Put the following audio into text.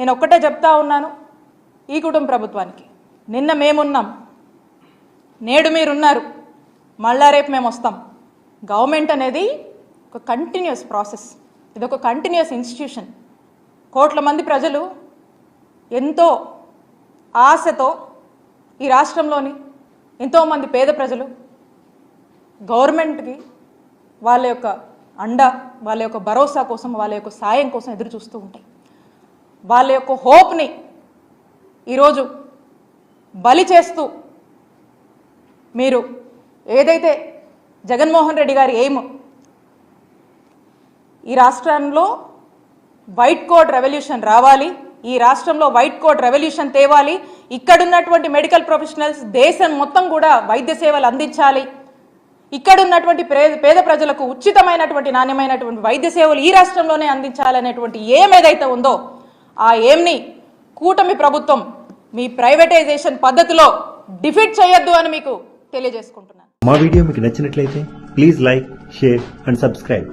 నేను ఒక్కటే చెప్తా ఉన్నాను ఈ కుటుంబ ప్రభుత్వానికి. నిన్న మేమున్నాం. నేడు మీరున్నారు. మళ్ళా రేపు మేము వస్తాం గవర్నమెంట్ అనేది ఒక కంటిన్యూస్ ప్రాసెస్ ఇది ఒక కంటిన్యూస్ ఇన్స్టిట్యూషన్ కోట్ల మంది ప్రజలు ఎంతో ఆశతో ఈ రాష్ట్రంలోని ఎంతోమంది పేద ప్రజలు గవర్నమెంట్కి వాళ్ళ యొక్క అండ వాళ్ళ యొక్క భరోసా కోసం వాళ్ళ యొక్క సాయం కోసం ఎదురు చూస్తూ ఉంటాయి. వాళ్ళ యొక్క హోప్ని ఈరోజు బలి చేస్తూ మీరు ఏదైతే జగన్మోహన్ రెడ్డి గారి ఎయిమ్ ఈ రాష్ట్రంలో వైట్ కోడ్ రెవల్యూషన్ రావాలి ఈ రాష్ట్రంలో వైట్ కోడ్ రెవల్యూషన్ తేవాలి ఇక్కడున్నటువంటి మెడికల్ ప్రొఫెషనల్స్ దేశం మొత్తం కూడా వైద్య సేవలు అందించాలి ఇక్కడ ఉన్నటువంటి పేద ప్రజలకు ఉచితమైనటువంటి నాణ్యమైనటువంటి వైద్య సేవలు ఈ రాష్ట్రంలోనే అందించాలనేటువంటి ఏం ఏదైతే ఉందో ఆ ఏంని కూటమి ప్రభుత్వం మీ ప్రైవేటైజేషన్ పద్ధతిలో డిఫీట్ చేయొద్దు అని మీకు తెలియజేసుకుంటున్నాను. మా వీడియో మీకు నచ్చినట్లయితే please like share and subscribe.